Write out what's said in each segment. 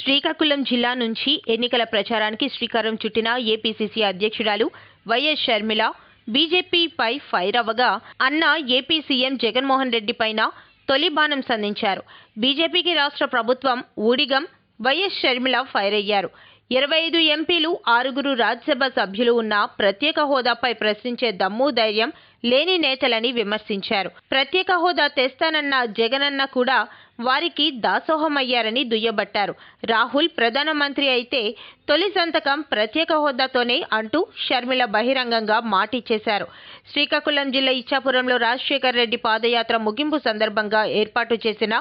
శ్రీకాకుళం జిల్లా నుంచి ఎన్నికల ప్రచారానికి శ్రీకారం చుట్టిన ఏపీసీసీ అధ్యక్షురాలు వైఎస్ షర్మిల బీజేపీపై ఫైర్ అవ్వగా అన్న ఏపీ సీఎం జగన్మోహన్ రెడ్డి పైన తొలి బాణం సంధించారు. బీజేపీకి రాష్ట్ర ప్రభుత్వం ఊడిగం వైఎస్ షర్మిల ఫైర్ అయ్యారు. ఇరవై ఐదు ఎంపీలు ఆరుగురు రాజ్యసభ సభ్యులు ఉన్న ప్రత్యేక హోదాపై ప్రశ్నించే దమ్ము ధైర్యం లేని నేతలని విమర్శించారు. ప్రత్యేక హోదా తెస్తానన్న జగనన్న కూడా వారికి దాసోహమయ్యారని దుయ్యబట్టారు. రాహుల్ ప్రధానమంత్రి అయితే తొలి సంతకం ప్రత్యేక హోదాతోనే అంటూ షర్మిల బహిరంగంగా మాటిచ్చేశారు. శ్రీకాకుళం జిల్లా ఇచ్చాపురంలో రాజశేఖర్ రెడ్డి పాదయాత్ర ముగింపు సందర్భంగా ఏర్పాటు చేసిన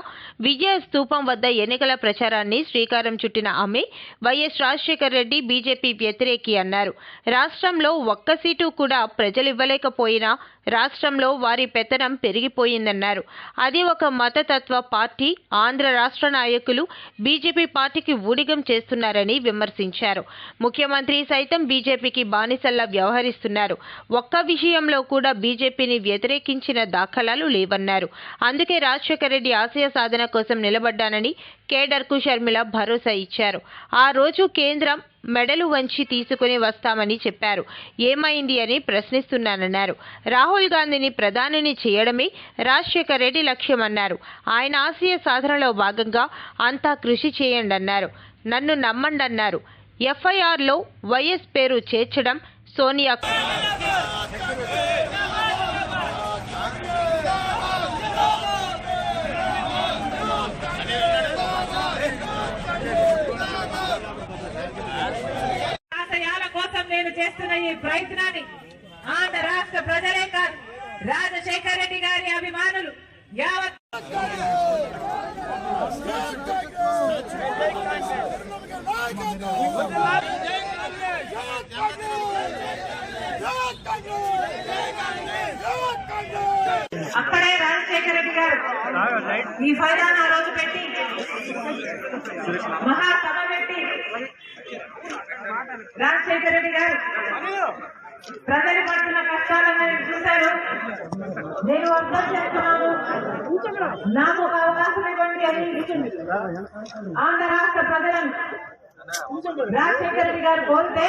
విజయ స్తూపం వద్ద ఎన్నికల ప్రచారాన్ని శ్రీకారం చుట్టిన ఆమె వైఎస్ రాజశేఖర్ రెడ్డి బీజేపీ వ్యతిరేకి అన్నారు. రాష్ట్రంలో ఒక్క సీటు కూడా ప్రజలివ్వలేకపోయినా రాష్ట్రంలో వారి పెత్తనం పెరిగిపోయిందన్నారు. అది ఒక మతతత్వ పార్టీ ఆంధ్ర రాష్ట్ర నాయకులు బీజేపీ పార్టీకి ఊడిగం చేస్తున్నారని విమర్శించారు. ముఖ్యమంత్రి సైతం బీజేపీకి బానిసల్లా వ్యవహరిస్తున్నారు. ఒక్క విషయంలో కూడా బీజేపీని వ్యతిరేకించిన దాఖలాలు లేవన్నారు. అందుకే రాజశేఖర రెడ్డి ఆశయ సాధన కోసం నిలబడ్డానని కేడర్కు షర్మిల భరోసా ఇచ్చారు. ఆ రోజు కేంద్రం మెడలు వంచి తీసుకుని వస్తామని చెప్పారు. ఏమైంది అని ప్రశ్నిస్తున్నానన్నారు. రాహుల్ గాంధీని ప్రధానిని చేయడమే రాజశేఖర్ రెడ్డి లక్ష్యమన్నారు. ఆయన ఆశయ సాధనలో భాగంగా అంతా కృషి చేయండి అన్నారు నన్ను నమ్మండి అన్నారు ఎఫ్ఐఆర్లో వైఎస్ పేరు చేర్చడం సోనియా కోసం నేను చేస్తున్న ఈ ప్రయత్నాన్ని ఆంధ్ర రాష్ట్ర ప్రజలే కాదు రాజశేఖర రెడ్డి గారి అభిమానులు యావత్ అక్కడే రాజశేఖర రెడ్డి గారు. ఈ ఫైదాన్ ఆ రోజు పెట్టి మహాసభ పెట్టి రాజశేఖర రెడ్డి గారు. ప్రజలు పడుతున్న కష్టాలను చూశారు. నేను అర్థం చేస్తున్నాను నాకు ఒక అవకాశం ఇవ్వండి అని ఆంధ్ర రాష్ట్ర ప్రజలను రాజశేఖర రెడ్డి గారు కోరితే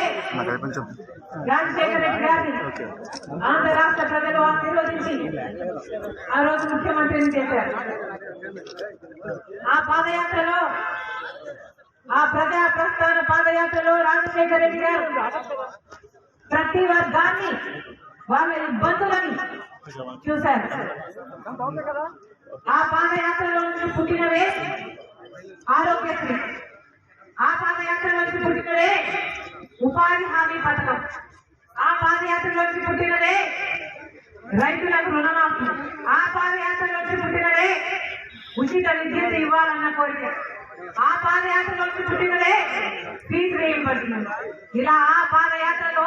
రాజశేఖర రెడ్డి గారిని ఆంధ్ర రాష్ట్ర ప్రజలు ఆశీర్వదించి ఆ రోజు ముఖ్యమంత్రిని చేశారు. ఆ పాదయాత్రలో ఆ ప్రజా ప్రస్థాన పాదయాత్రలో రాజశేఖర రెడ్డి గారు ప్రతి వర్గాన్ని వాళ్ళ ఇబ్బందులని చూశారు. ఆ పాదయాత్రలో నుంచి పుట్టినవే ఆరోగ్యశ్రీ. ఆ పాదయాత్రలో నుంచి పుట్టినదే ఉపాధి హామీ పథకం. ఆ పాదయాత్రలో నుంచి పుట్టినదే రైతులకు రుణమాఫీ. ఆ పాదయాత్రలో నుంచి పుట్టినదే ఉచిత విద్యుత్ ఇవ్వాలన్న కోరిక. ఆ పాదయాత్రలోకి పుట్టినదే ఫీజు రీయింబర్స్మెంట్. ఇలా ఆ పాదయాత్రలో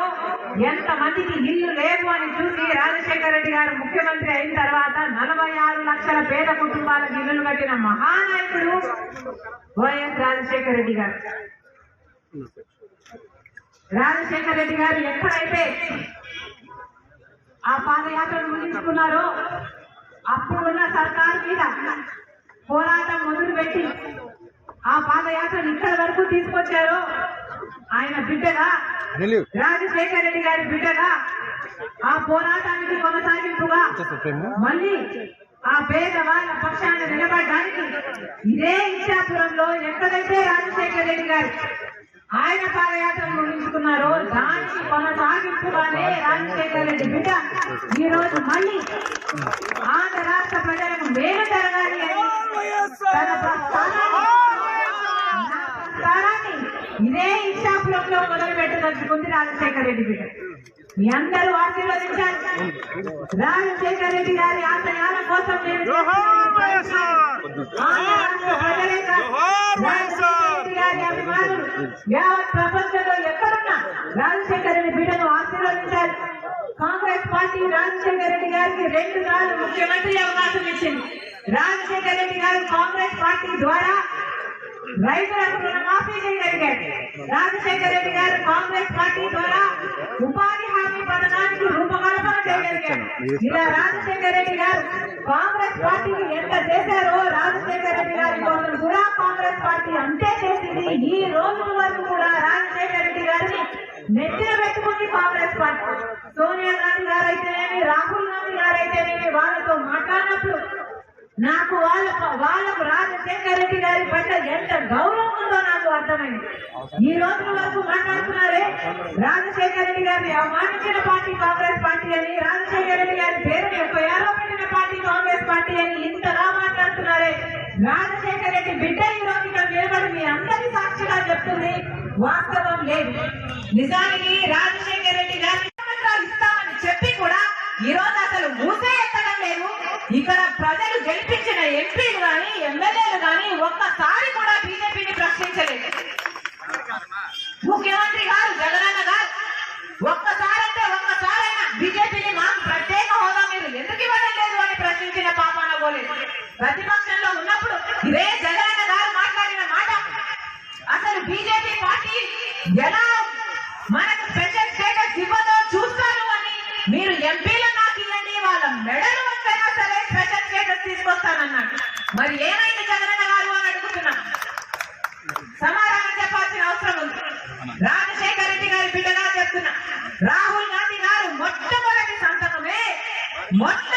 ఎంత మందికి ఇల్లు లేదు అని చూసి రాజశేఖర రెడ్డి గారు ముఖ్యమంత్రి అయిన తర్వాత లక్షల పేద కుటుంబాలకు ఇల్లులు కట్టిన మహానాయకుడు వైఎస్ రాజశేఖర రెడ్డి గారు. రాజశేఖర రెడ్డి గారు ఎక్కడైతే ఆ పాదయాత్రను ముగించుకున్నారో అప్పుడున్న సర్కారు మీద పోరాటం మొదలుపెట్టి ఆ పాదయాత్రను ఇక్కడ వరకు తీసుకొచ్చారో ఆయన బిడ్డగా రాజశేఖర రెడ్డి గారి బిడ్డగా ఆ పోరాటానికి కొనసాగింపుగా మళ్ళీ ఆ పేదవాళ్ళ పక్షాన్ని నిలబడడానికి ఇదే ఇచ్చాపురంలో ఎక్కడైతే రాజశేఖర రెడ్డి గారు ఆయన పాదయాత్ర ముగించుకున్నారో దానికి కొనసాగింపుగానే రాజశేఖర రెడ్డి బిడ్డ ఈ రోజు మళ్ళీ ఆంధ్ర రాష్ట్ర ప్రజలకు మేలు జరగాలి అని తన ప్రస్థానాన్ని ఇదే ఇచ్చాపురంలో మొదలు పెట్టదలుచుకుంది రాజశేఖర రెడ్డి బిడ్డ. మీ అందరూ ఆశీర్వదించాలి. రాజశేఖర రెడ్డి గారి ఆశయాల కోసం అభిమానులు యావత్ ప్రపంచంలో ఎక్కడున్నా రాజశేఖర రెడ్డి బిడ్డను ఆశీర్వదించాలి. కాంగ్రెస్ పార్టీ రాజశేఖర రెడ్డి గారికి రెండు సార్లు ముఖ్యమంత్రి అవకాశం ఇచ్చింది. రాజశేఖర రెడ్డి గారు కాంగ్రెస్ పార్టీ ద్వారా రైతులకు రుణమాఫీ చేయగలిగారు. రాజశేఖర రెడ్డి గారు కాంగ్రెస్ పార్టీ ద్వారా ఉపాధి హామీ పథకానికి రూపకల్పన చేయగలిగారు. ఇలా రాజశేఖర రెడ్డి గారు కాంగ్రెస్ పార్టీకి ఎంత చేశారో రాజశేఖర రెడ్డి గారి కోసం కూడా కాంగ్రెస్ పార్టీ అంతే చేసింది. ఈ రోజు వరకు కూడా రాజశేఖర రెడ్డి గారిని నెత్తిన పెట్టుకుంది కాంగ్రెస్ పార్టీ. సోనియా గాంధీ గారు అయితేనేమి రాహుల్ గాంధీ గారు అయితేనేమి వాళ్ళతో మాట్లాడినప్పుడు నాకు వాళ్ళ వాళ్ళకు రాజశేఖర రెడ్డి గారి పట్ల ఎంత గౌరవం అర్థమైంది ఈ రోజు వరకు మాట్లాడుతున్నారే రాజశేఖర రెడ్డి గారిని. అవమానించిన పార్టీ కాంగ్రెస్ పార్టీ అని రాజశేఖర రెడ్డి గారి పేరుని ఎఫ్ఐఆర్లో పెట్టిన పార్టీ కాంగ్రెస్ పార్టీ అని ఇంతలా మాట్లాడుతున్నారే. రాజశేఖర రెడ్డి బిడ్డ ఈ రోజు ఇక్కడ నిలబడి మీ అందరి సాక్షిగా చెప్తుంది వాస్తవం లేదు. నిజానికి రాజశేఖర రెడ్డి గారి ఇస్తామని చెప్పి కూడా ఈ రోజు అసలు మూసే ఎత్తడం లేదు. ఇక్కడ ప్రజలు గెలిపించిన ఎంపీలు గాని ఎమ్మెల్యేలు గాని ఒక్కసారి కూడా బీజేపీని ప్రశ్నించలేదు. ముఖ్యమంత్రి గారు జగనన్న గారు ఒక్కసారంటే ఒక్కసారైనా బీజేపీని మాకు ప్రత్యేక హోదా మీరు ఎందుకు ఇవ్వడం లేదు అని ప్రశ్నించిన పాపాన పోలేదు. ప్రతిపక్షంలో ఉన్నప్పుడు ఇదే జగనన్న గారు మాట్లాడిన మాట. అసలు బీజేపీ పార్టీ ఎలా మనకు స్పెషల్ స్టేటస్ ఇవ్వదో చూస్తారు అని మీరు ఎంపీలు నాకు ఇవ్వండి వాళ్ళ మెడలు వంకైనా సరే స్పెషల్ స్టేటస్ తీసుకొస్తానన్నాడు. మరి ఏమైనా What?